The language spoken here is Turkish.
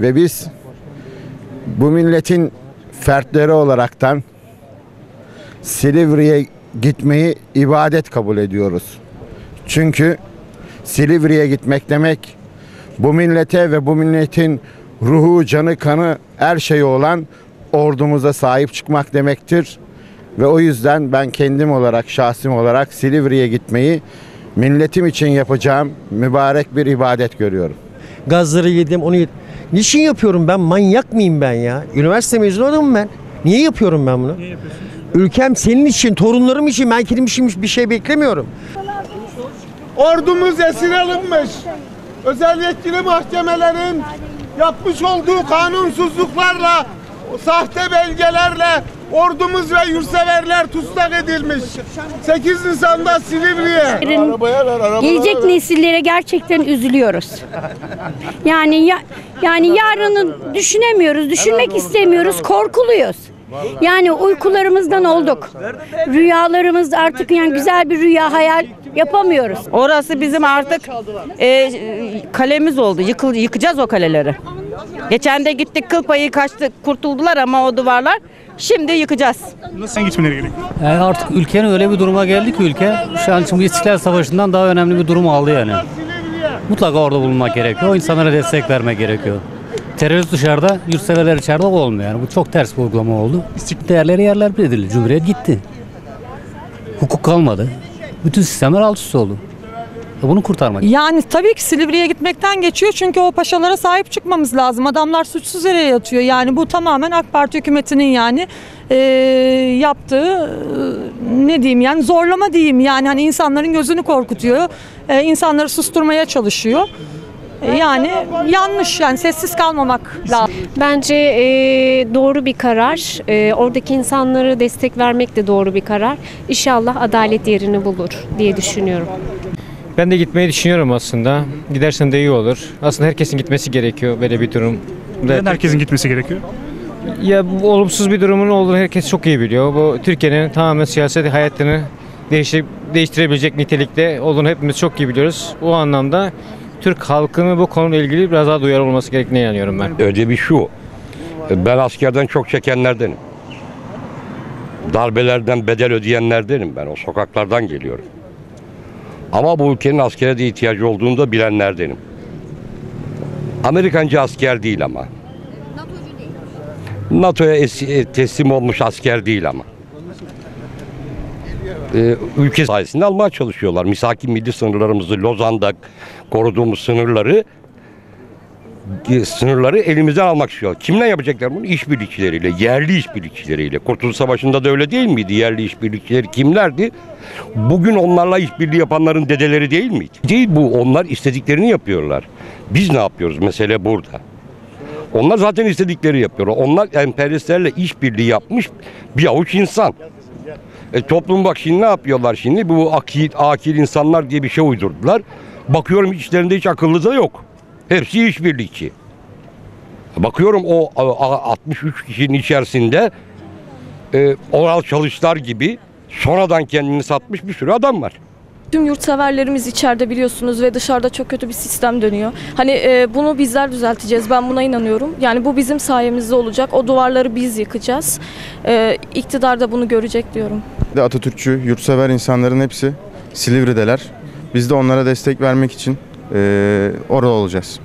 Ve biz bu milletin fertleri olaraktan Silivri'ye gitmeyi ibadet kabul ediyoruz. Çünkü Silivri'ye gitmek demek bu millete ve bu milletin ruhu, canı, kanı, her şeyi olan ordumuza sahip çıkmak demektir. Ve o yüzden ben kendim olarak, şahsim olarak Silivri'ye gitmeyi milletim için yapacağım mübarek bir ibadet görüyorum. Gazları yedim, onu yedim. Niçin yapıyorum ben? Manyak mıyım ben ya? Üniversite mezunu adamım ben. Niye yapıyorum ben bunu? Niye yapıyorsun? Ülkem senin için, torunlarım için, ben kendim için bir şey beklemiyorum. Ordumuz esir alınmış. Özel yetkili mahkemelerin yapmış olduğu kanunsuzluklarla, sahte belgelerle ordumuz ve yurtseverler tutsak edilmiş. 8 Nisan'da Silivri'ye. Gelecek nesillere gerçekten üzülüyoruz. Yani ya, yani yarını düşünemiyoruz, düşünmek istemiyoruz, korkuluyoruz. Yani uykularımızdan olduk. Rüyalarımız artık yani güzel bir rüya hayal yapamıyoruz. Orası bizim artık e, kalemiz oldu. Yıkıl, yıkacağız o kaleleri. Geçen de gittik kıl payı kaçtı kurtuldular ama o duvarlar. Şimdi yıkacağız. Nasıl gitmeleri gerekiyor? Yani artık ülkenin öyle bir duruma geldi ki ülke şu an bu İstiklal Savaşı'ndan daha önemli bir durum aldı yani. Mutlaka orada bulunmak gerekiyor. O insanlara destek vermek gerekiyor. Terörist dışarıda, yurtseverler içeride olmuyor yani. Bu çok ters bir uygulama oldu. İstiklalleri değerleri yerler bir edildi. Cumhuriyet gitti. Hukuk kalmadı. Bütün sistemler alt üst oldu. Bunu kurtarmak Yani tabii ki Silivri'ye gitmekten geçiyor çünkü o paşalara sahip çıkmamız lazım. Adamlar suçsuz yere yatıyor. Yani bu tamamen AK Parti hükümetinin yani e, yaptığı e, ne diyeyim yani zorlama diyeyim yani hani insanların gözünü korkutuyor. E, insanları susturmaya çalışıyor. E, yani yanlış yani sessiz kalmamak lazım. Bence e, doğru bir karar. E, oradaki insanlara destek vermek de doğru bir karar. İnşallah adalet yerini bulur diye düşünüyorum. Ben de gitmeyi düşünüyorum aslında. Gidersen de iyi olur. Aslında herkesin gitmesi gerekiyor böyle bir durum. Neden herkesin gitmesi gerekiyor? Ya bu olumsuz bir durumun olduğunu herkes çok iyi biliyor. Bu Türkiye'nin tamamen siyaset hayatını değiştir, değiştirebilecek nitelikte olduğunu hepimiz çok iyi biliyoruz. O anlamda Türk halkının bu konuyla ilgili biraz daha duyarlı olması gerektiğine inanıyorum ben. Ödevi şu. Ben askerden çok çekenlerdenim. Darbelerden bedel ödeyenlerdenim ben. O sokaklardan geliyorum. Ama bu ülkenin askere de ihtiyacı olduğunu da bilenlerdenim. Amerikancı asker değil ama. NATO'ya e, teslim olmuş asker değil ama. Ee, ülke sayesinde almaya çalışıyorlar. Misaki milli sınırlarımızı Lozan'da koruduğumuz sınırları sınırları elimizden almak istiyor. Kimle yapacaklar bunu? İşbirlikçileriyle, yerli işbirlikçileriyle. Kurtuluş Savaşı'nda da öyle değil miydi? Yerli işbirlikçileri kimlerdi? Bugün onlarla işbirliği yapanların dedeleri değil miydi? Değil bu. Onlar istediklerini yapıyorlar. Biz ne yapıyoruz? Mesele burada. Onlar zaten istedikleri yapıyor. Onlar emperyalistlerle işbirliği yapmış bir avuç insan. E, toplum bak şimdi ne yapıyorlar şimdi? Bu akil, akil insanlar diye bir şey uydurdular. Bakıyorum içlerinde hiç akıllı da yok. Hepsi işbirlikçi. Bakıyorum o a- a- 63 kişinin içerisinde e, Oral Çalışlar gibi sonradan kendini satmış bir sürü adam var. Tüm yurtseverlerimiz içeride biliyorsunuz ve dışarıda çok kötü bir sistem dönüyor. Hani e, bunu bizler düzelteceğiz. Ben buna inanıyorum. Yani bu bizim sayemizde olacak. O duvarları biz yıkacağız. E, iktidar da bunu görecek diyorum. Atatürkçü, yurtsever insanların hepsi Silivri'deler. Biz de onlara destek vermek için orada olacağız.